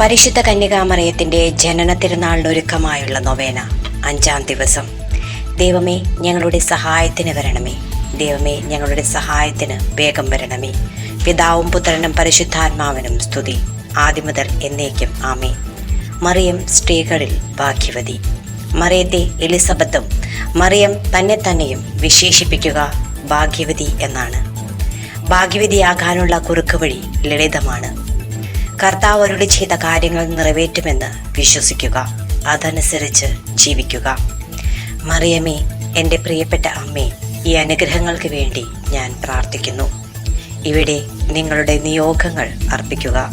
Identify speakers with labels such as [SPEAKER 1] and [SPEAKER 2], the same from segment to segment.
[SPEAKER 1] പരിശുദ്ധ കന്യകാമറിയത്തിന്റെ ജനന തിരുനാളിനൊരുക്കമായുള്ള നൊവേന അഞ്ചാം ദിവസം. ദൈവമേ ഞങ്ങളുടെ സഹായത്തിന് വരണമേ. ദൈവമേ ഞങ്ങളുടെ സഹായത്തിന് വേഗം വരണമേ. പിതാവും പുത്രനും പരിശുദ്ധാത്മാവനും സ്തുതി. ആദ്യം മുതൽ എന്നേക്കും ആമേ മറിയം സ്ത്രീകളിൽ ഭാഗ്യവതി. മറിയത്തെ എലിസബത്തും മറിയം തന്നെ തന്നെയും വിശേഷിപ്പിക്കുക ഭാഗ്യവതി എന്നാണ്. ഭാഗ്യവതിയാകാനുള്ള കുറുക്കുവഴി ലളിതമാണ്. കർത്താവ് അവരുടെ ചെയ്ത കാര്യങ്ങൾ നിറവേറ്റുമെന്ന് വിശ്വസിക്കുക. അതനുസരിച്ച് ജീവിക്കുക. മറിയമേ എന്റെ പ്രിയപ്പെട്ട അമ്മേ ഈ അനുഗ്രഹങ്ങൾക്ക് വേണ്ടി ഞാൻ പ്രാർത്ഥിക്കുന്നു. ഇവിടെ നിങ്ങളുടെ നിയോഗങ്ങൾ അർപ്പിക്കുക.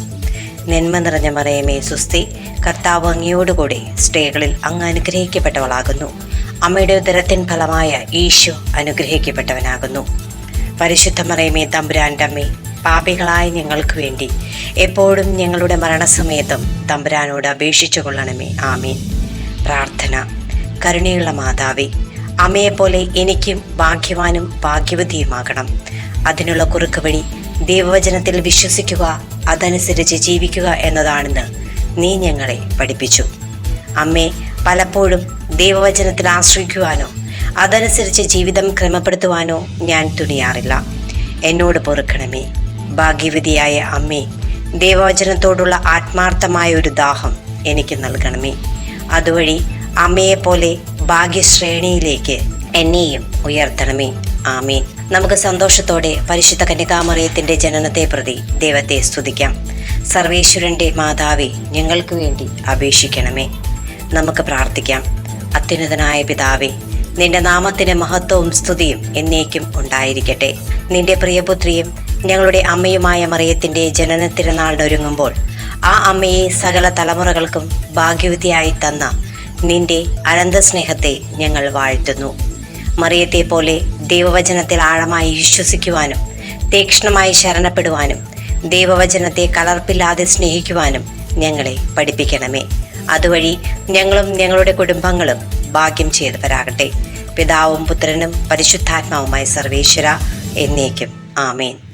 [SPEAKER 1] നന്മ നിറഞ്ഞ മറിയമേ സുസ്തി കർത്താവ് അങ്ങയോടുകൂടി സ്ത്രീകളിൽ അങ്ങ് അനുഗ്രഹിക്കപ്പെട്ടവളാകുന്നു. അമ്മയുടെ ഉദരത്തിൻ ഫലമായ ഈശോ അനുഗ്രഹിക്കപ്പെട്ടവനാകുന്നു. പരിശുദ്ധ മറിയമേ തമ്പുരാന്റെ അമ്മേ പാപികളായ ഞങ്ങൾക്ക് വേണ്ടി. എപ്പോഴും ഞങ്ങളുടെ മരണസമയത്തും തമ്പുരാനോട് അപേക്ഷിച്ചു കൊള്ളണമേ. ആമീൻ. പ്രാർത്ഥന. കരുണയുള്ള മാതാവേ അമ്മയെപ്പോലെ എനിക്കും ഭാഗ്യവാനും ഭാഗ്യവതിയുമാകണം. അതിനുള്ള കുറുക്ക് വഴി ദൈവവചനത്തിൽ വിശ്വസിക്കുക അതനുസരിച്ച് ജീവിക്കുക എന്നതാണെന്ന് നീ ഞങ്ങളെ പഠിപ്പിച്ചു. അമ്മേ പലപ്പോഴും ദൈവവചനത്തിൽ ആശ്രയിക്കുവാനോ അതനുസരിച്ച് ജീവിതം ക്രമപ്പെടുത്തുവാനോ ഞാൻ തുനിയാറില്ല. എന്നോട് പൊറുക്കണമേ. ഭാഗ്യവതിയായ അമ്മേ ദൈവവചനത്തോടുള്ള ആത്മാർത്ഥമായ ഒരു ദാഹം എനിക്ക് നൽകണമേ. അതുവഴി അമ്മയെപ്പോലെ ഭാഗ്യശ്രേണിയിലേക്ക് എന്നെയും ഉയർത്തണമേ. ആമീൻ. നമുക്ക് സന്തോഷത്തോടെ പരിശുദ്ധ കന്യകാമറിയത്തിന്റെ ജനനത്തെ പ്രതി ദൈവത്തെ സ്തുതിക്കാം. സർവേശ്വരന്റെ മാതാവി ഞങ്ങൾക്ക് വേണ്ടി അപേക്ഷിക്കണമേ. നമുക്ക് പ്രാർത്ഥിക്കാം. അത്യുന്നതനായ പിതാവേ നിന്റെ നാമത്തിന് മഹത്വവും സ്തുതിയും എന്നേക്കും ഉണ്ടായിരിക്കട്ടെ. നിന്റെ പ്രിയപുത്രിയും ഞങ്ങളുടെ അമ്മയുമായ മറിയത്തിന്റെ ജനന തിരുനാളിനൊരുങ്ങുമ്പോൾ ആ അമ്മയെ സകല തലമുറകൾക്കും ഭാഗ്യവതിയായി തന്ന നിന്റെ അനന്ത സ്നേഹത്തെ ഞങ്ങൾ വാഴ്ത്തുന്നു. മറിയത്തെ പോലെ ദൈവവചനത്തിൽ ആഴമായി വിശ്വസിക്കുവാനും തീക്ഷ്ണമായി ശരണപ്പെടുവാനും ദൈവവചനത്തെ കലർപ്പില്ലാതെ സ്നേഹിക്കുവാനും ഞങ്ങളെ പഠിപ്പിക്കണമേ. അതുവഴി ഞങ്ങളും ഞങ്ങളുടെ കുടുംബങ്ങളും ഭാഗ്യം ചെയ്തവരാകട്ടെ. പിതാവും പുത്രനും പരിശുദ്ധാത്മാവുമായ സർവേശ്വര എന്നേക്കും. ആമേൻ.